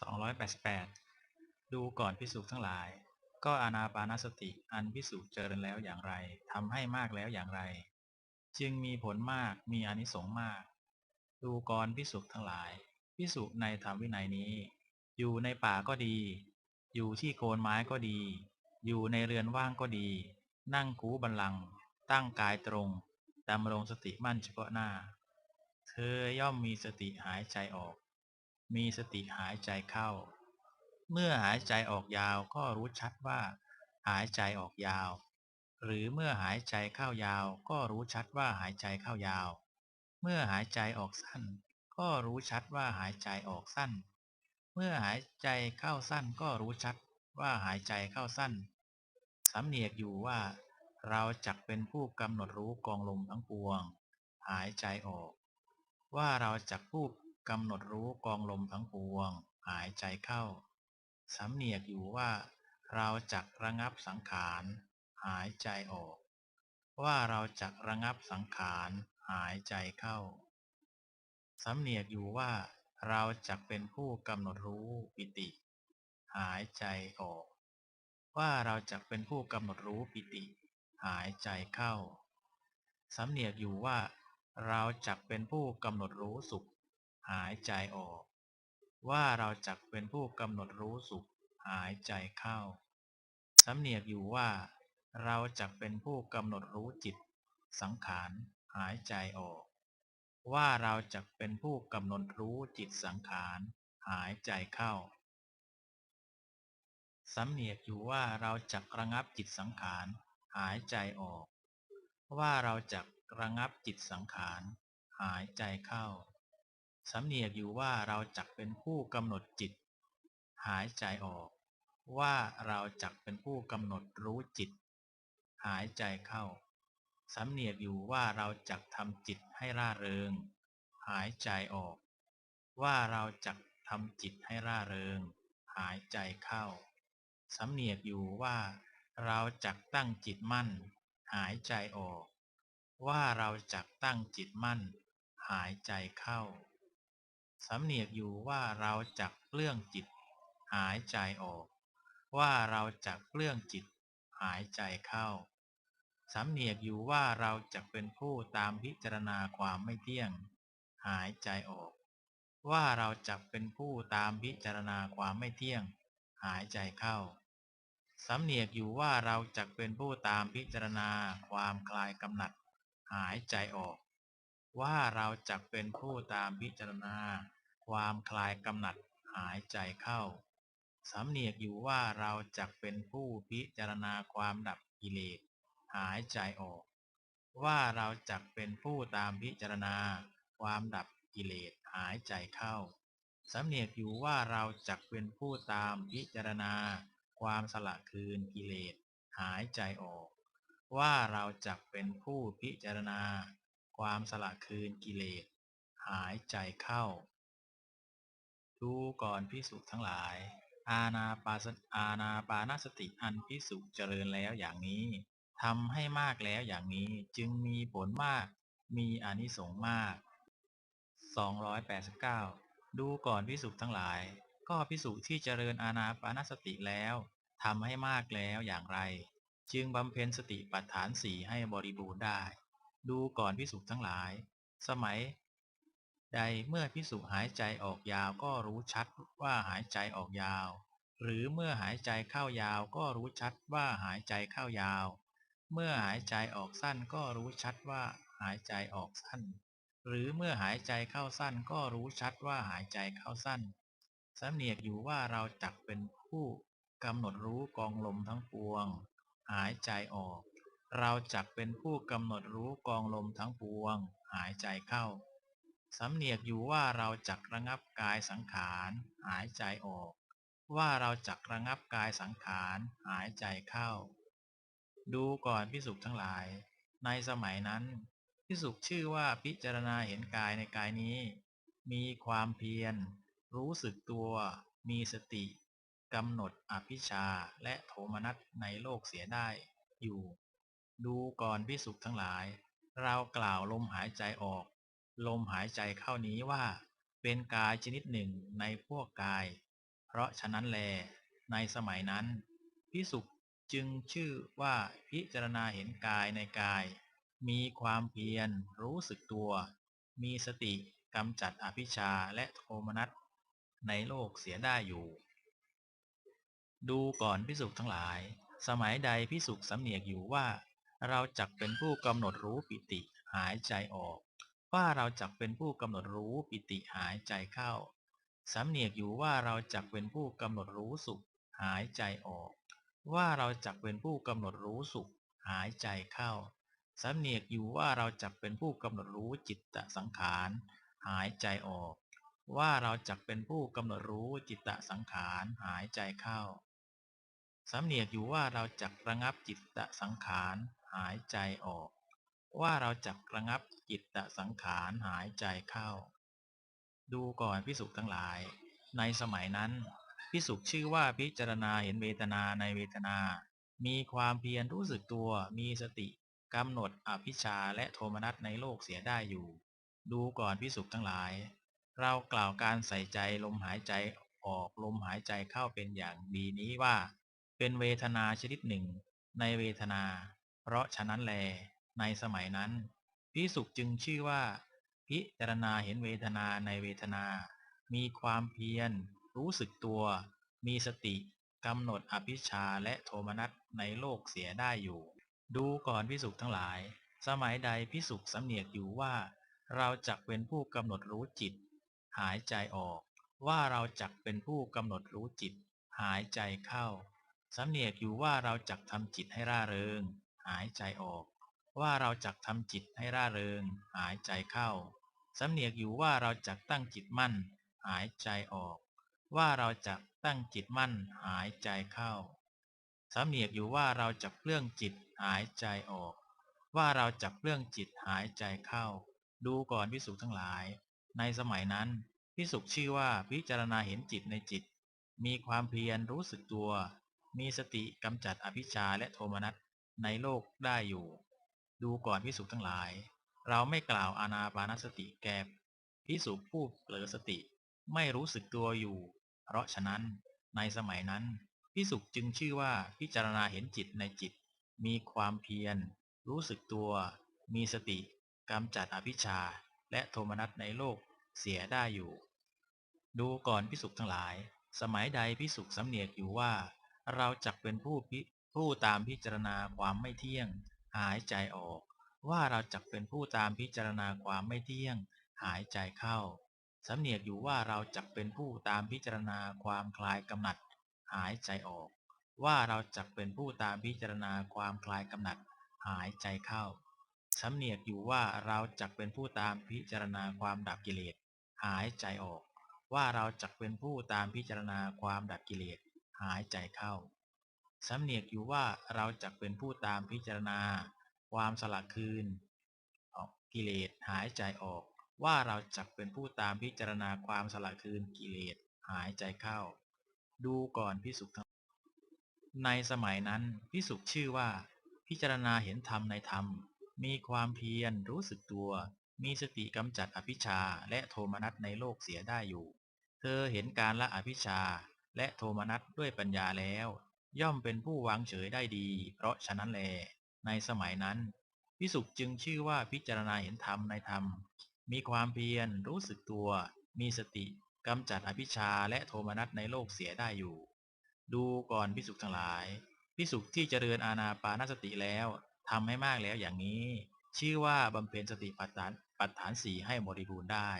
288 ดูก่อนพิสุทั้งหลาย ก็อานาปานสติอันพิสุเจริญแล้วอย่างไรทำให้มากแล้วอย่างไร จึงมีผลมากมีอนิสงส์มาก ดูก่อนพิสุทั้งหลาย พิสุในธรรมวินัยนี้ อยู่ในป่าก็ดี อยู่ที่โคนไม้ก็ดี อยู่ในเรือนว่างก็ดี นั่งคูบันลัง ตั้งกายตรงดำรงสติมั่นเฉพาะหน้า เธอย่อมมีสติหายใจออก มีสติหายใจเข้า เมื่อหายใจออกยาวก็รู้ชัดว่า หายใจออกยาว หรือเมื่อหายใจเข้ายาว ก็รู้ชัดว่าหายใจเข้ายาว เมื่อหายใจออกสั้น ก็รู้ชัดว่าหายใจออกสั้น เมื่อหายใจเข้าสั้นก็รู้ชัดว่าหายใจเข้าสั้น สำเนียกอยู่ว่า เราจักเป็นผู้กำหนดรู้กองลมทั้งปวง หายใจออก ว่าเราจักผู้ กำหนดรู้กองลมทั้งปวง หายใจเข้า สำเนียกอยู่ว่า เราจักระงับสังขาร หายใจออก ว่าเราจักระงับสังขาร หายใจเข้า สำเนียกอยู่ว่า เราจักเป็นผู้กำหนดรู้ปิติ หายใจออก ว่าเราจักเป็นผู้กำหนดรู้ปิติ หายใจเข้า สำเนียกอยู่ว่า เราจักเป็นผู้กำหนดรู้สุข หายใจออก ว่าเราจักเป็นผู้กำหนดรู้สุข หายใจเข้าสำเนียกอยู่ว่า เราจักเป็นผู้กำหนดรู้จิต สังขาร หายใจออก ว่าเราจักเป็นผู้กำหนดรู้จิตสังขาร หายใจเข้าสำเนียกอยู่ว่าเราจักระงับจิตสังขาร หายใจออก ว่าเราจักระงับจิตสังขาร หายใจเข้า สำเนียกอยู่ว่าเราจักเป็นผู้กำหนดจิต หายใจออก ว่าเราจักเป็นผู้กำหนดรู้จิต หายใจเข้า สำเนียกอยู่ว่าเราจักทำจิตให้ร่าเริง หายใจออก ว่าเราจักทำจิตให้ร่าเริง หายใจเข้า สำเนียกอยู่ว่าเราจักตั้งจิตมั่น หายใจออก ว่าเราจักตั้งจิตมั่น หายใจเข้า สำเนียกอยู่ว่าเราจักเปลื้องจิต หายใจออก ว่าเราจักเปลื้องจิต หายใจเข้า สำเนียกอยู่ว่าเราจักเป็นผู้ตามพิจารณาความไม่เที่ยง หายใจออก ว่าเราจักเป็นผู้ตามพิจารณาความไม่เที่ยง หายใจเข้าสำเนียกอยู่ว่าเราจักเป็นผู้ตามพิจารณาความคลายกำหนัด หายใจออก ว่าเราจักเป็นผู้ตามพิจารณา ความคลายกำหนัดหายใจเข้า สำเนียกอยู่ว่าเราจักเป็นผู้พิจารณาความดับกิเลสหายใจออก ว่าเราจักเป็นผู้ตามพิจารณา ความดับกิเลสหายใจเข้า สำเนียกอยู่ว่าเราจักเป็นผู้ตามพิจารณา ความสละคืนกิเลสหายใจออก ว่าเราจักเป็นผู้พิจารณา ความสละคืนกิเลส หายใจเข้า ดูก่อนพิสุทั้งหลาย อาณาปาสอาณาปานสติอันพิสุเจริญแล้วอย่างนี้ทำให้มากแล้วอย่างนี้จึงมีผลมาก มีอนิสงส์มาก 289 ดูก่อนพิสุทั้งหลาย ก็พิสุที่เจริญอาณาปานสติแล้วทำให้มากแล้วอย่างไร จึงบำเพ็ญสติปัฏฐานสี่ให้บริบูรณ์ได้ ดูก่อนพิสุทั้งหลาย สมัย ใดเมื่อพิสุหายใจออกยาวก็รู้ชัดว่าหายใจออกยาว หรือเมื่อหายใจเข้ายาวก็รู้ชัดว่าหายใจเข้ายาว เมื่อหายใจออกสั้นก็รู้ชัดว่าหายใจออกสั้น หรือเมื่อหายใจเข้าสั้นก็รู้ชัดว่าหายใจเข้าสั้นสำเนียกอยู่ว่าเราจักเป็นผู้กำหนดรู้กองลมทั้งปวง หายใจออก เราจักเป็นผู้กำหนดรู้กองลมทั้งปวง หายใจเข้า สำเนียกอยู่ว่าเราจักระงับกายสังขาร หายใจออก ว่าเราจักระงับกายสังขาร หายใจเข้า ดูก่อนพิสุทั้งหลาย ในสมัยนั้นพิสุชื่อว่าพิจารณาเห็นกายในกายนี้ มีความเพียร รู้สึกตัว มีสติกำหนดอภิชาและโทมนัสในโลกเสียได้อยู่ ดูก่อนพิสุทั้งหลาย เรากล่าวลมหายใจออก ลมหายใจเข้านี้ว่า เป็นกายชนิดหนึ่งในพวกกาย เพราะฉะนั้นแล ในสมัยนั้นพิสุจึงชื่อว่าพิจารณาเห็นกายในกาย มีความเพียรรู้สึกตัว มีสติกำจัดอภิชาและโทมนัสในโลกเสียได้อยู่ ดูก่อนพิสุทั้งหลาย สมัยใดพิสุสำเนียกอยู่ว่า เราจักเป็นผู้กำหนดรู้ปิติหายใจออก ว่าเราจักเป็นผู้กำหนดรู้ปิติหายใจเข้าสำเนียกอยู่ว่าเราจักเป็นผู้กำหนดรู้สุข หายใจออก ว่าเราจักเป็นผู้กำหนดรู้สุข หายใจเข้าสำเนียกอยู่ว่าเราจักเป็นผู้กำหนดรู้จิตตสังขาร หายใจออก ว่าเราจักเป็นผู้กำหนดรู้จิตตสังขารหายใจเข้าสำเนียกอยู่ว่าเราจักระงับจิตตสังขาร หายใจออก ว่าเราจักระงับจิตตสังขารหายใจเข้า ดูก่อนพิสุทั้งหลาย ในสมัยนั้นพิสุชื่อว่าพิจารณาเห็นเวทนาในเวทนา มีความเพียรรู้สึกตัวมีสติกำหนดอภิชาและโทมนัสในโลกเสียได้อยู่ ดูก่อนพิสุทั้งหลาย เรากล่าวการใส่ใจลมหายใจออกลมหายใจเข้าเป็นอย่างดีนี้ว่า เป็นเวทนาชนิดหนึ่ง ในเวทนา เพราะฉะนั้นแล ในสมัยนั้นพิสุจึงชื่อว่า พิจารณาเห็นเวทนาในเวทนา มีความเพียร รู้สึกตัว มีสติกำหนดอภิชาและโทมนัสในโลกเสียได้อยู่ ดูก่อนพิสุทั้งหลาย สมัยใดพิสุสำเนียกอยู่ว่า เราจักเป็นผู้กำหนดรู้จิต หายใจออก ว่าเราจักเป็นผู้กำหนดรู้จิต หายใจเข้าสำเนียกอยู่ว่าเราจักทำจิตให้ร่าเริง หายใจออก ว่าเราจักทำจิตให้ร่าเริง หายใจเข้าสำเนียกอยู่ว่าเราจักตั้งจิตมั่น หายใจออก ว่าเราจักตั้งจิตมั่น หายใจเข้าสำเนียกอยู่ว่าเราจักเปลื้องจิตหายใจออก ว่าเราจักเปลื้องจิตหายใจเข้า ดูก่อนพิสุทั้งหลาย ในสมัยนั้นพิสุชื่อว่าพิจารณาเห็นจิตในจิต มีความเพียรรู้สึกตัว มีสติกำจัดอภิชาและโทมนัส ในโลกได้อยู่ ดูก่อนพิสุทั้งหลาย เราไม่กล่าวอานาปานสติแก่พิสุผู้เผลอสติ ไม่รู้สึกตัวอยู่ เพราะฉะนั้นในสมัยนั้นพิสุจึงชื่อว่าพิจารณาเห็นจิตในจิต มีความเพียร รู้สึกตัว มีสติกำจัดอภิชาและโทมนัสในโลกเสียได้อยู่ ดูก่อนพิสุทั้งหลาย สมัยใดพิสุสำเนียกอยู่ว่า เราจักเป็นผู้พิ ผู้ตามพิจารณาความไม่เที่ยง หายใจออก ว่าเราจักเป็นผู้ตามพิจารณาความไม่เที่ยง หายใจเข้าสำเนียกอยู่ว่าเราจักเป็นผู้ตามพิจารณาความคลายกำหนัด หายใจออก ว่าเราจักเป็นผู้ตามพิจารณาความคลายกำหนัด หายใจเข้าสำเนียกอยู่ว่าเราจักเป็นผู้ตามพิจารณาความดับกิเลส หายใจออก ว่าเราจักเป็นผู้ตามพิจารณาความดับกิเลส หายใจเข้า สำเนียกอยู่ว่าเราจักเป็นผู้ตามพิจารณา ความสละคืนออกกิเลสหายใจออก ว่าเราจักเป็นผู้ตามพิจารณาความสละคืนกิเลสหายใจเข้า ดูก่อนพิสุทั้งในสมัยนั้นพิสุชื่อว่า พิจารณาเห็นธรรมในธรรม มีความเพียรรู้สึกตัว มีสติกำจัดอภิชาและโทมนัสในโลกเสียได้อยู่ เธอเห็นการละอภิชาและโทมนัสด้วยปัญญาแล้ว ย่อมเป็นผู้วางเฉยได้ดี เพราะฉะนั้นแล ในสมัยนั้นพิสุจึงชื่อว่าพิจารณาเห็นธรรมในธรรม มีความเพียรรู้สึกตัว มีสติกำจัดอภิชาและโทมนัสในโลกเสียได้อยู่ ดูก่อนพิสุทั้งหลายพิสุที่เจริญอาณาปานสติแล้วทำให้มากแล้วอย่างนี้ ชื่อว่าบำเพ็ญสติปัฏฐานปัฏฐานสี่ให้บริบูรณ์ได้